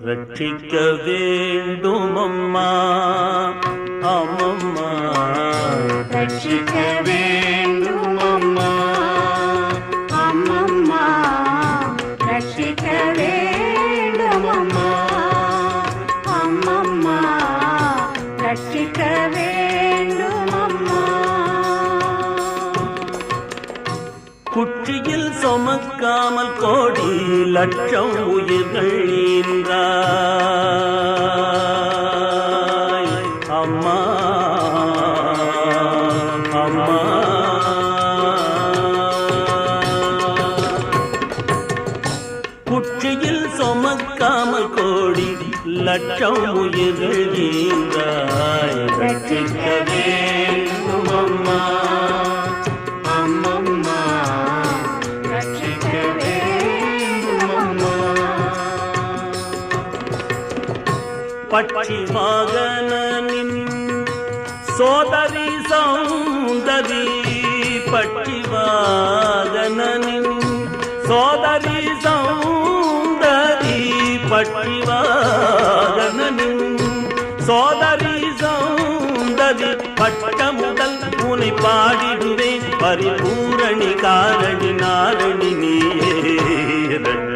ரட்சிக்க வேண்டும் அம்மா அம்மம்மா ரட்சிக்க வேண்டும் அம்மா அம்மம்மா ரட்சிக்க வேண்டும் அம்மா அம்மம்மா ரட்சிக்க வேண்டும் அம்மா குற்றியில் சுமக்காமல் கோடி லட்சம் உயிர்கள் ஈன்றாய் அம்மா அம்மா. குற்றியில் சுமக்காமல் கோடி லட்சம் உயிர்கள் ஈன்றாய் ரட்சிக்க பட்சி வாகனின் சோதரி சௌந்தரி பட்சி வாகனின் சோதரி சௌந்தரி பட்சி வாகனின் சோதரி சௌந்தரி பட்டமுதல் உனை பாடிடுவேன். பரிபூரணி காரணி நாரணி நீயே.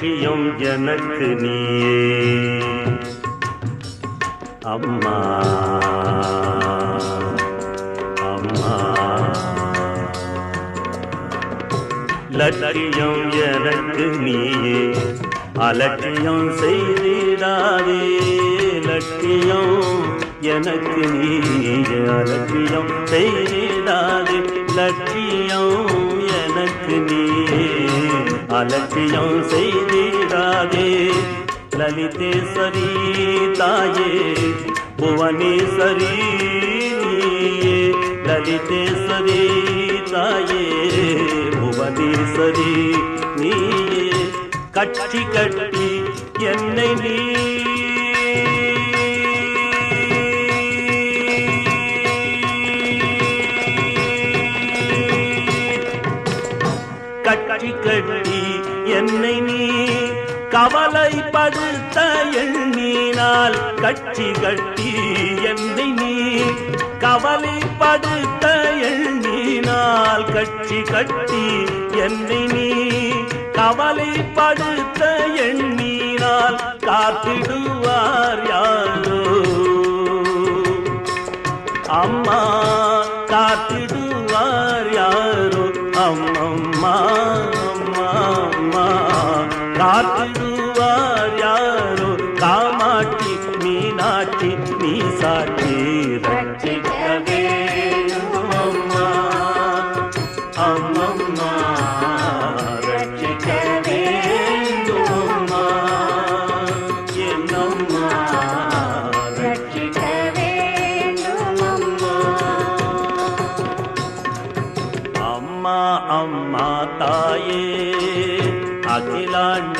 லட்சியம் எனக்கு நீயே. அம்மா. அம்மா. லட்சியம் எனக்கு நீயே. அலட்சியம் செய்திடாதே. லட்சியம் எனக்கு நீயே. அலட்சியம் செய்திடாதே. லட்சியம் அலட்சியம் செய்திடாதே லலிதேஸ்வரி தாயே புவனேஸ்வரி நீயே. லலிதேஸ்வரி தாயே புவனேஸ்வரி நீயே. கட்சி கட்டி என்னை நீ கட்சி கட்டி என்னை நீ கவலைப்படுத்த எண்ணினால் கட்சி கட்டி என்னை நீ கவலைப்படுத்த எண்ணினால் கட்சி கட்டி என்னை நீ கவலைப்படுத்த எண்ணினால் காத்திடுவ நீ சாட்சி ரட்சிக்க அம்மா அம்மம்மா ரட்சிக்க அம்மா என்னம்மா ரட்சிக்க அம்மா அம்மா அம்மா தாயே அகிலாண்ட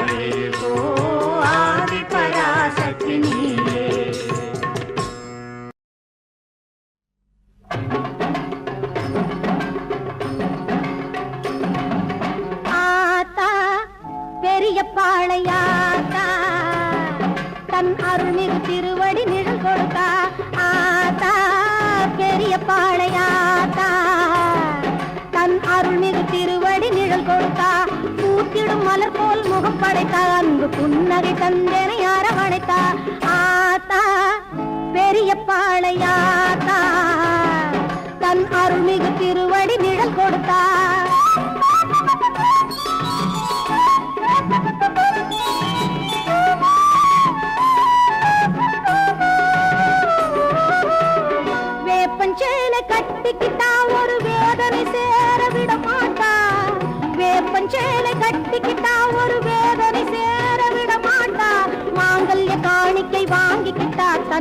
பாளையாத்தா தன் அருள்மிகு திருவடி நிழல் கொடுத்தா ஆத்தா பெரிய பாளையாத்தா தன் அருள்மிகு திருவடி நிழல் கொடுத்தா பூத்திடும் மலர் போல் முகம் படைத்தா அன்பு புன்னகை தந்தனை அரவணைத்தா ஆத்தா பெரிய பாளையாத்தா தன் அருள்மிகு திருவடி நிழல் கொடுத்தா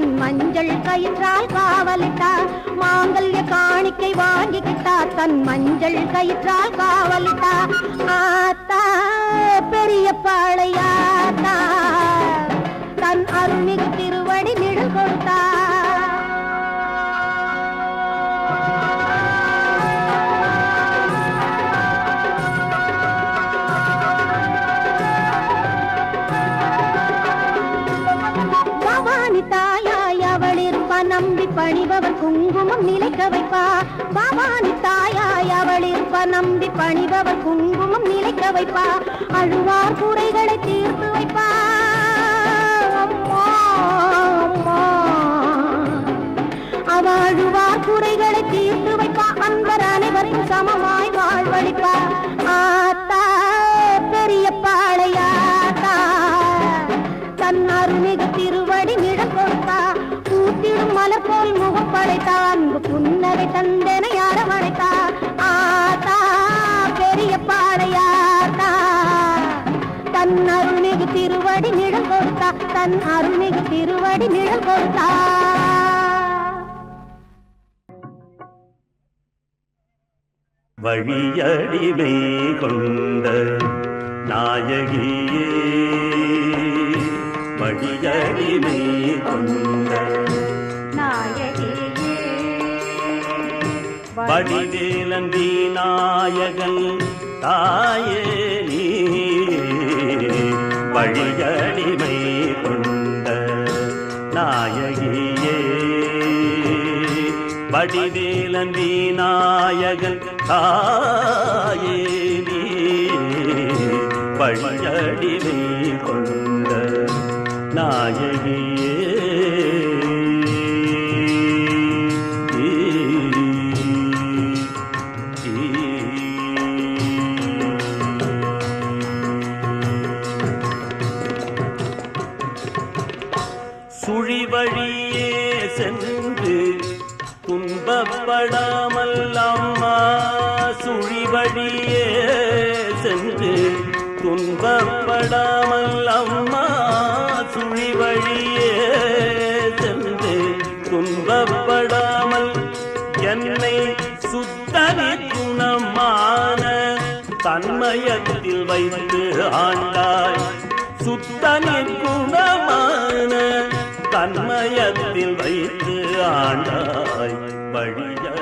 வாங்கிக்கிட்டா தன் மஞ்சள் கயிற்றால் காவலிட்டா மாங்கல்ய காணிக்கை வாங்கிக்கிட்டா தன் மஞ்சள் கயிற்றால் காவலிட்டா ஆத்தா பெரிய பாளையாத்தா தன் அருள்மிகு திரு பணிபவர் குங்குமம் நிலைக்க வைப்பா பவானி தாயாய் அவள் இருப்ப நம்பி பணிபவர் குங்குமம் நிலைக்க வைப்பா அழுவார் குறைகளை தீர்த்து வைப்பா. அவ அழுவார் குறைகளை தீர்த்து வைப்பா. அன்பர் அனைவரையும் சமமா. தன் அருள்மிகு திருவடி நிழல் கொடுத்தா. வழியடிமை கொண்ட நாயகியே வழியடிமை கொண்ட நாயகியே வடிவேலந்தி நாயகன் தாயே. நீ வழியடிமை கொண்ட நாயகியே. வடிவேலந்தி நாயகன் தாயே நீ. வழிய புறப்படாமல் அம்மா சுழிவழியே சென்று துன்பப்படாமல் அம்மா சுழிவழியே சென்று துன்பப்படாமல் என்னை சுத்தனி குணமான தன்மயத்தில் வைத்து ஆண்டாய். சுத்தனி குணமான தன்மயத்தில் வைத்து ஆண்டாய். Mày!